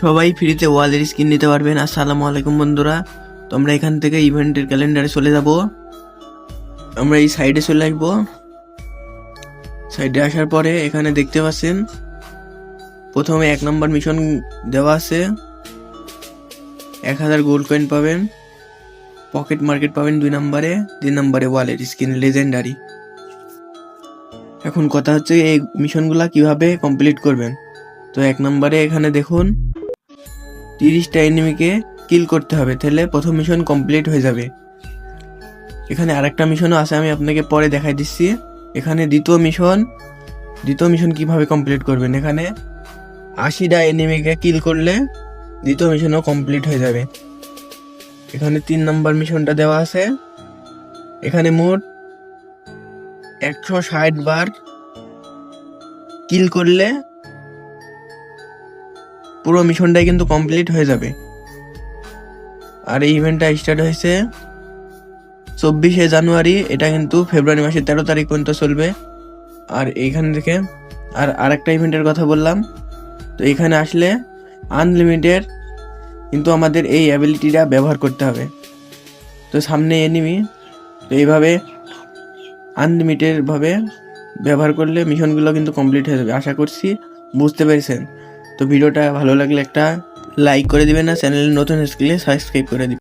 সবাই ফ্রিতে ওয়ালের স্কিন নিতে পারবেন। আসসালামু আলাইকুম বন্ধুরা। তো আমরা এখান থেকে ইভেন্টের ক্যালেন্ডারে চলে যাব। আমরা এই সাইডে চলে আসব। সাইডে আসার পরে এখানে দেখতে পাচ্ছেন, প্রথমে এক নম্বর মিশন দেওয়া আছে। এক হাজার গোল্ড কয়েন পাবেন। পকেট মার্কেট পাবেন দুই নম্বরে। তিন নম্বরে ওয়ালের স্কিন লেজেন্ডারি এখন কথা হচ্ছে এই মিশনগুলা কীভাবে কমপ্লিট করবেন। তো এক নম্বরে এখানে দেখুন, তিরিশটা এনিমিকে কিল করতে হবে, তাহলে প্রথম মিশন কমপ্লিট হয়ে যাবে। এখানে আরেকটা মিশনও আছে, আমি আপনাকে পরে দেখাই দিচ্ছি। এখানে দ্বিতীয় মিশন দ্বিতীয় মিশন কীভাবে কমপ্লিট করবেন? এখানে আশিটা এনিমিকে কিল করলে দ্বিতীয় মিশনও কমপ্লিট হয়ে যাবে। এখানে তিন নম্বর মিশনটা দেওয়া আছে। এখানে মোট একশো ষাট বার কিল করলে পুরো মিশনটাই কিন্তু কমপ্লিট হয়ে যাবে। আর এই ইভেন্টটা স্টার্ট হয়েছে চব্বিশে জানুয়ারি, এটা কিন্তু ফেব্রুয়ারি মাসের তেরো তারিখ পর্যন্ত চলবে। আর এইখান থেকে আর আরেকটা ইভেন্টের কথা বললাম। তো এখানে আসলে আনলিমিটেড কিন্তু আমাদের এই অ্যাবিলিটিটা ব্যবহার করতে হবে। তো সামনে এনিমি তো এইভাবে আনলিমিটেডভাবে ব্যবহার করলে মিশনগুলো কিন্তু কমপ্লিট হয়ে যাবে। আশা করছি বুঝতে পেরেছেন। তো ভিডিওটা ভালো লাগলে একটা লাইক করে দিবেন না চ্যানেলে নতুন স্কিলে সাবস্ক্রাইব করে দিবেন।